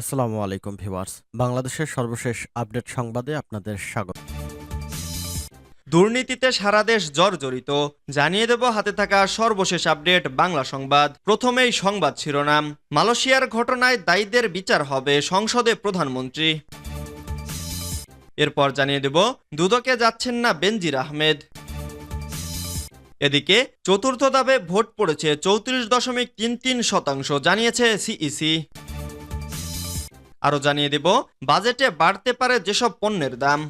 আসসালামু আলাইকুম ভিউয়ার্স। বাংলাদেশের সর্বশেষ আপডেট সংবাদে আপনাদের স্বাগত। দুর্নীতিতে সারা দেশ জর্জরিত। জানিয়ে দেব হাতে থাকা সর্বশেষ আপডেট বাংলা সংবাদ। প্রথমেই সংবাদ শিরোনাম। মালয়েশিয়ার ঘটনায় দায়ীদের বিচার হবে সংসদে প্রধানমন্ত্রী। এরপর জানিয়ে দেব, দুদকে যাচ্ছেন না বেনজির আহমেদ। এদিকে, চতুর্থ দাবে ভোট পড়েছে চৌত্রিশ দশমিক তিন তিন শতাংশ, জানিয়েছে সিইসি। আরও জানিয়ে দেব, বাজেটে বাড়তে পারে যেসব পণ্যের দাম।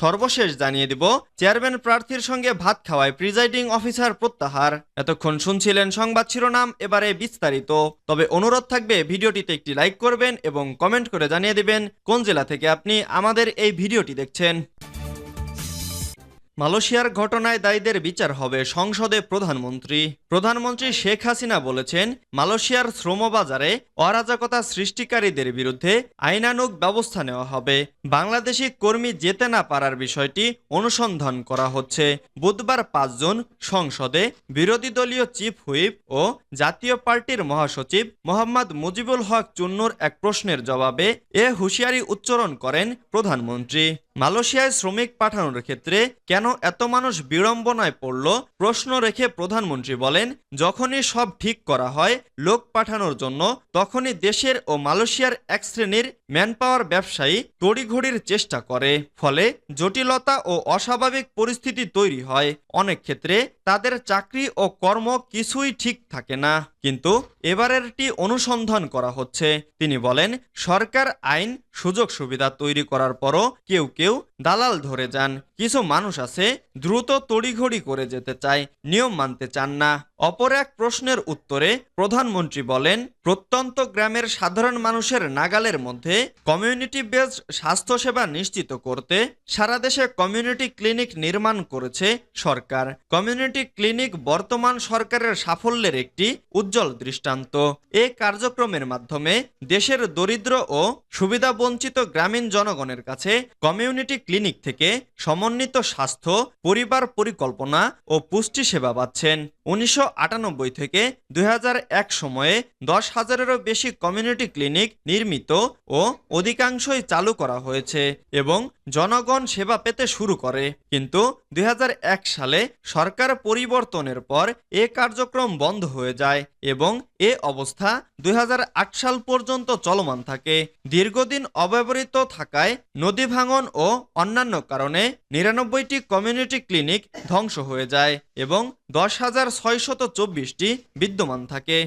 সর্বশেষ জানিয়ে দিব, চেয়ারম্যান প্রার্থীর সঙ্গে ভাত খাওয়ায় প্রিজাইডিং অফিসার প্রত্যাহার। এতক্ষণ শুনছিলেন সংবাদ শিরোনাম, এবারে বিস্তারিত। তবে অনুরোধ থাকবে, ভিডিওটিতে একটি লাইক করবেন এবং কমেন্ট করে জানিয়ে দেবেন কোন জেলা থেকে আপনি আমাদের এই ভিডিওটি দেখছেন। মালয়েশিয়ার ঘটনায় দায়ীদের বিচার হবে সংসদে প্রধানমন্ত্রী। প্রধানমন্ত্রী শেখ হাসিনা বলেছেন, মালয়েশিয়ার শ্রমবাজারে অরাজকতা সৃষ্টিকারীদের বিরুদ্ধে আইনানুগ ব্যবস্থা নেওয়া হবে। বাংলাদেশি কর্মী যেতে না পারার বিষয়টি অনুসন্ধান করা হচ্ছে। বুধবার পাঁচজন সংসদে বিরোধী দলীয় চিফ হুইপ ও জাতীয় পার্টির মহাসচিব মোহাম্মদ মুজিবুল হক চুন্নুর এক প্রশ্নের জবাবে এ হুঁশিয়ারি উচ্চারণ করেন প্রধানমন্ত্রী। মালয়েশিয়ায় শ্রমিক পাঠানোর ক্ষেত্রে কেন এত মানুষ বিড়ম্বনায় পড়ল? প্রশ্ন রেখে প্রধানমন্ত্রী বলেন, যখনই সব ঠিক করা হয়, লোক পাঠানোর জন্য, তখনই দেশের ও মালয়েশিয়ার এক শ্রেণির ম্যানপাওয়ার ব্যবসায়ী তড়িঘড়ির চেষ্টা করে। ফলে জটিলতা ও অস্বাভাবিক পরিস্থিতি তৈরি হয়। অনেক ক্ষেত্রে তাদের চাকরি ও কর্ম কিছুই ঠিক থাকে না। কিন্তু এবারেরটি অনুসন্ধান করা হচ্ছে। তিনি বলেন, সরকার আইন, সুযোগ সুবিধা তৈরি করার পরও কেউ কেউ দালাল ধরে যান। কিছু মানুষ আছে, দ্রুত তড়িঘড়ি করে যেতে চায়, নিয়ম মানতে চান না। অপর এক প্রশ্নের উত্তরে প্রধানমন্ত্রী বলেন প্রত্যন্ত গ্রামের সাধারণ মানুষের নাগালের মধ্যে কমিউনিটি বেসড স্বাস্থ্যসেবা নিশ্চিত করতে সারা দেশে কমিউনিটি ক্লিনিক নির্মাণ করেছে সরকার। কমিউনিটি ক্লিনিক বর্তমান সরকারের সাফল্যের একটি উজ্জ্বল দৃষ্টান্ত। এ কার্যক্রমের মাধ্যমে দেশের দরিদ্র ও সুবিধাবঞ্চিত গ্রামীণ জনগণের কাছে কমিউনিটি ক্লিনিক থেকে সমন্বিত স্বাস্থ্য, পরিবার পরিকল্পনা ও পুষ্টি সেবা পাচ্ছেন। উনিশশো আটানব্বই থেকে দু হাজার এক সময়ে দশ হাজারেরও বেশি কমিউনিটি ক্লিনিক নির্মিত ও অধিকাংশই চালু করা হয়েছে এবং জনগণ সেবা পেতে শুরু করে। কিন্তু দুই হাজার এক সালে সরকার পরিবর্তনের পর এ কার্যক্রম বন্ধ হয়ে যায় এবং এ অবস্থা দুই হাজার আট সাল পর্যন্ত চলমান থাকে। দীর্ঘদিন অব্যবহৃত থাকায় নদী ভাঙন ও অন্যান্য কারণে নিরানব্বইটি কমিউনিটি ক্লিনিক ধ্বংস হয়ে যায় এবং দশ হাজার ছয়শত চব্বিশটি বিদ্যমান থাকে।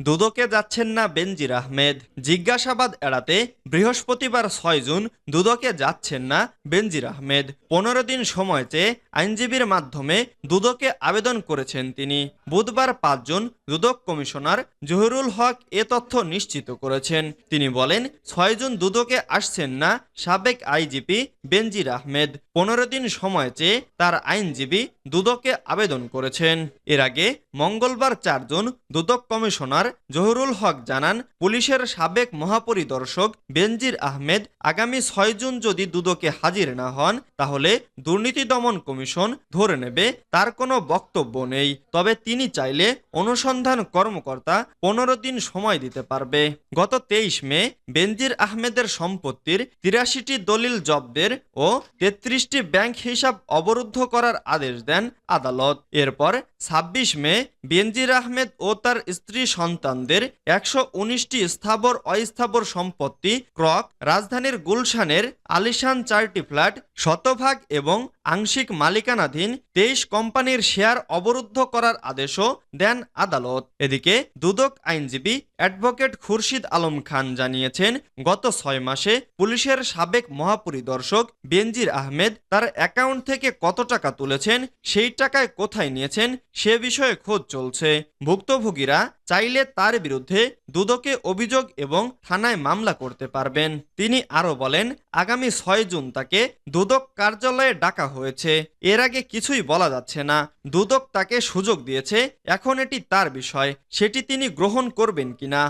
দুদকে যাচ্ছেন না বেনজির আহমেদ। জিজ্ঞাসাবাদ এড়াতে বৃহস্পতিবার ছয় জুন দুদকে যাচ্ছেন না বেনজির আহমেদ। পনেরো দিন সময় চেয়ে আইনজীবীর মাধ্যমে দুদকে আবেদন করেছেন তিনি। বুধবার পাঁচ জুন দুদক কমিশনার জহিরুল হক এ তথ্য নিশ্চিত করেছেন। তিনি বলেন, ছয় জুন দুদকে আসছেন না সাবেক আইজিপি বেনজির আহমেদ। পনেরো দিন সময় চেয়ে তার আইনজীবী দুদকে আবেদন করেছেন। এর আগে মঙ্গলবার চারজন দুদক কমিশনার জহুরুল হক জানান, পুলিশের সাবেক মহাপরিদর্শক বেনজির আহমেদ আগামী ছয় জুন যদি দুদকে হাজির না হন, তাহলে দুর্নীতি দমন কমিশন ধরে নেবে, তার কোনো বক্তব্য নেই। তবে তিনি চাইলে অনুসন্ধান কর্মকর্তা পনেরো দিন সময় দিতে পারবে। গত তেইশ মে বেনজির আহমেদের সম্পত্তির তিরাশিটি দলিল জব্দের ও তেত্রিশটি ব্যাংক হিসাব অবরুদ্ধ করার আদেশ দেন আদালত। এরপর ছাব্বিশ মে বেনজির আহমেদ ও তার স্ত্রী সন্তানদের একশো উনিশটি স্থাবর অস্থাবর সম্পত্তি ক্রক রাজধানীর গুলশানের আলিশান চারটি ফ্ল্যাট শতভাগ এবং আংশিক মালিকানাধীন তেইশ কোম্পানির শেয়ার অবরুদ্ধ করার আদেশও দেন আদালত। এদিকে দুদক আইনজীবী অ্যাডভোকেট খুরশিদ আলম খান জানিয়েছেন, গত ছয় মাসে পুলিশের সাবেক মহাপরিদর্শক বেনজির আহমেদ তার অ্যাকাউন্ট থেকে কত টাকা তুলেছেন, সেই টাকায় কোথায় নিয়েছেন, সে বিষয়ে খোঁজ চলছে। ভুক্তভোগীরা চাইলে তার বিরুদ্ধে দুদকে অভিযোগ এবং থানায় মামলা করতে পারবেন। তিনি আরও বলেন, আগামী ছয় জুন তাকে দুদক কার্যালয়ে ডাকা হয়েছে। এর আগে কিছুই বলা যাচ্ছে না। দুদক তাকে সুযোগ দিয়েছে। এখন এটি তার বিষয়। সেটি তিনি গ্রহণ করবেন কিনা?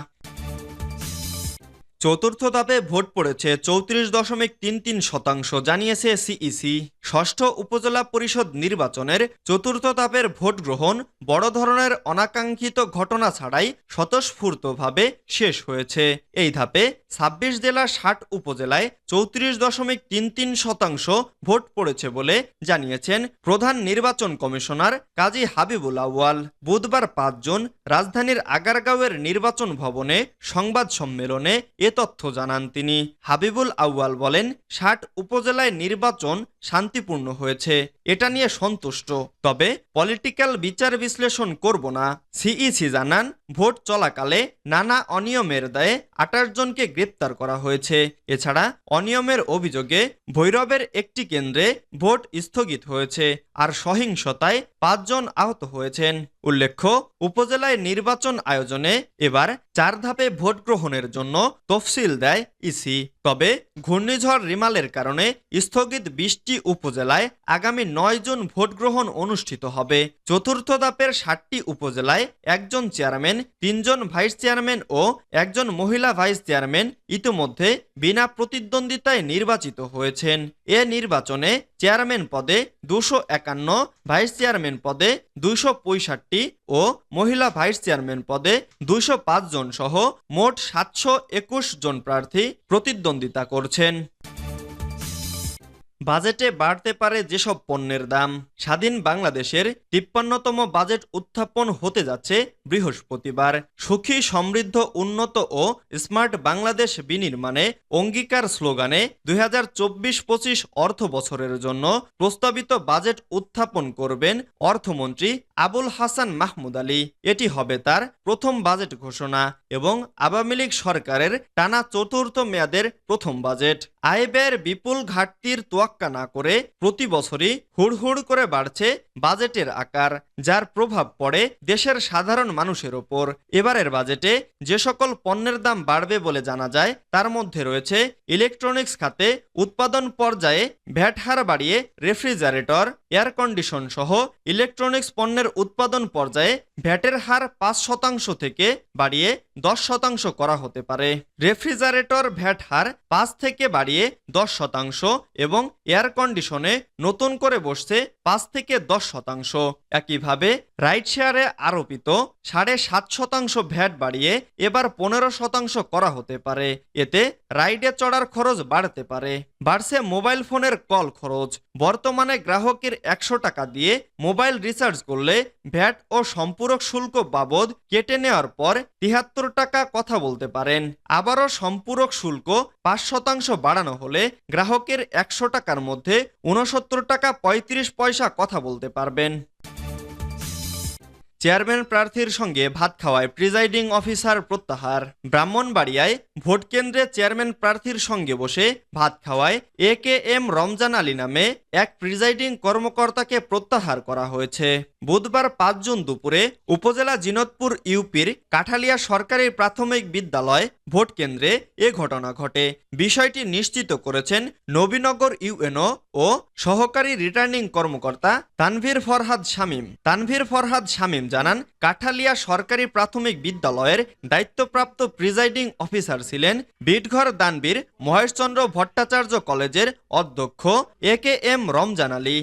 চতুর্থ ধাপে ভোট পড়েছে চৌত্রিশ দশমিক তিন তিন শতাংশ, জানিয়েছে সিইসি ষষ্ঠ উপজেলা পরিষদ নির্বাচনের চতুর্থ ধাপের ভোট গ্রহণ বড় ধরনের অনাকাঙ্ক্ষিত ঘটনা ছাড়াই স্বতঃস্ফূর্তভাবে শেষ হয়েছে। এই ধাপে ছাব্বিশ জেলার ষাট উপজেলায় চৌত্রিশ দশমিক তিন তিন শতাংশ ভোট পড়েছে বলে জানিয়েছেন প্রধান নির্বাচন কমিশনার কাজী হাবিবুল আউয়াল। বুধবার পাঁচ জুন রাজধানীর আগারগাঁওয়ের নির্বাচন ভবনে সংবাদ সম্মেলনে এ তথ্য জানান তিনি। হাবিবুল আউয়াল বলেন ষাট উপজেলায় নির্বাচন শান্তিপূর্ণ হয়েছে। এটা নিয়ে সন্তুষ্ট। তবে পলিটিক্যাল বিচার বিশ্লেষণ করব না। সিইসি জানান, ভোট চলাকালে নানা অনিয়মের দায়ে আঠাশ জনকে গ্রেপ্তার করা হয়েছে। এছাড়া অনিয়মের অভিযোগে ভৈরবের একটি কেন্দ্রে ভোট স্থগিত হয়েছে আর সহিংসতায় পাঁচজন আহত হয়েছেন। উল্লেখ্য, উপজেলায় নির্বাচন আয়োজনে এবার চার ধাপে ভোট গ্রহণের জন্য তফসিল দেয় ইসি। তবে ঘূর্ণিঝড় রিমালের কারণে স্থগিত বিশটি উপজেলায় আগামী নয় জুন ভোটগ্রহণ অনুষ্ঠিত হবে। চতুর্থ দাপের ষাটটি উপজেলায় একজন চেয়ারম্যান, তিনজন ভাইস চেয়ারম্যান ও একজন মহিলা ভাইস চেয়ারম্যান ইতিমধ্যে বিনা প্রতিদ্বন্দ্বিতায় নির্বাচিত হয়েছেন। এ নির্বাচনে চেয়ারম্যান পদে দুশো একান্ন, ভাইস চেয়ারম্যান পদে দুইশো পঁয়ষট্টি ও মহিলা ভাইস চেয়ারম্যান পদে দুইশো পাঁচ জন সহ মোট সাতশো একুশ জন প্রার্থী প্রতিদ্বন্দ্বিতা করছেন। বাজেটে বাড়তে পারে যেসব পণ্যের দাম। স্বাধীন বাংলাদেশের তিপ্পান্নতম বাজেট উত্থাপন হতে যাচ্ছে বৃহস্পতিবার। সুখী, সমৃদ্ধ, উন্নত ও স্মার্ট বাংলাদেশ বিনির্মাণে অঙ্গীকার স্লোগানে দুই হাজার চব্বিশ পঁচিশ অর্থ বছরের জন্য প্রস্তাবিত বাজেট উত্থাপন করবেন অর্থমন্ত্রী আবুল হাসান মাহমুদ আলী। এটি হবে তার প্রথম বাজেট ঘোষণা এবং আওয়ামী লীগ সরকারের টানা চতুর্থ মেয়াদের প্রথম বাজেট। আয় ব্যয়ের বিপুল ঘাটতির তোয়াক্কা না করে প্রতি বছরই হুড়হুড় করে বাড়ছে বাজেটের আকার, যার প্রভাব পড়ে দেশের সাধারণ মানুষের ওপর। এবারের বাজেটে যে সকল পণ্যের দাম বাড়বে বলে জানা যায়, তার মধ্যে রয়েছে ইলেকট্রনিক্স খাতে উৎপাদন পর্যায়ে ভ্যাট হার বাড়িয়ে রেফ্রিজারেটর, এয়ার কন্ডিশন সহ ইলেকট্রনিক্স পণ্যের উৎপাদন পর্যায়ে ভ্যাটের হার পাঁচ শতাংশ থেকে বাড়িয়ে দশ শতাংশ করা হতে পারে। রেফ্রিজারেটর ভ্যাট হার পাঁচ থেকে বাড়িয়ে দশ শতাংশ এবং এয়ার কন্ডিশনে নতুন করে বসছে পাঁচ থেকে দশ শতাংশ। একইভাবে রাইড শেয়ারে আরোপিত সাড়ে সাত শতাংশ ভ্যাট বাড়িয়ে এবার পনেরো শতাংশ করা হতে পারে। এতে রাইডে চড়ার খরচ বাড়তে পারে। বাড়ছে মোবাইল ফোনের কল খরচ। বর্তমানে গ্রাহকের একশো টাকা দিয়ে মোবাইল রিচার্জ করলে ভ্যাট ও সম্পূরক শুল্ক বাবদ কেটে নেওয়ার পর তিহাত্তর টাকা কথা বলতে পারেন। আবারও সম্পূরক শুল্ক পাঁচ শতাংশ বাড়ানো হলে গ্রাহকের একশো টাকার মধ্যে উনসত্তর টাকা পঁয়ত্রিশ পয়সা কথা বলতে পারবেন। চেয়ারম্যান প্রার্থীর সঙ্গে ভাত খাওয়ায় প্রিজাইডিং অফিসার প্রত্যাহার। ব্রাহ্মণবাড়িয়ায় ভোট কেন্দ্রে চেয়ারম্যান প্রার্থীর সঙ্গে বসে ভাত খাওয়ায় A K M Ramzan Ali নামে এক প্রিজাইডিং কর্মকর্তাকে প্রত্যাহার করা হয়েছে। বুধবার পাঁচ জুন দুপুরে উপজেলা জিনতপুর ইউপির কাঠালিয়া সরকারি প্রাথমিক বিদ্যালয় ভোট কেন্দ্রে এ ঘটনা ঘটে। বিষয়টি নিশ্চিত করেছেন নবীনগর ইউএনও ও সহকারী রিটার্নিং কর্মকর্তা তানভীর ফরহাদ শামীম। তানভীর ফরহাদ শামীম জানান, কাঠালিয়া সরকারি প্রাথমিক বিদ্যালয়ের দায়িত্বপ্রাপ্ত প্রিজাইডিং অফিসার ছিলেন বিটঘর দানবীর মহেশচন্দ্র ভট্টাচার্য কলেজের অধ্যক্ষ A K M Ramzan Ali.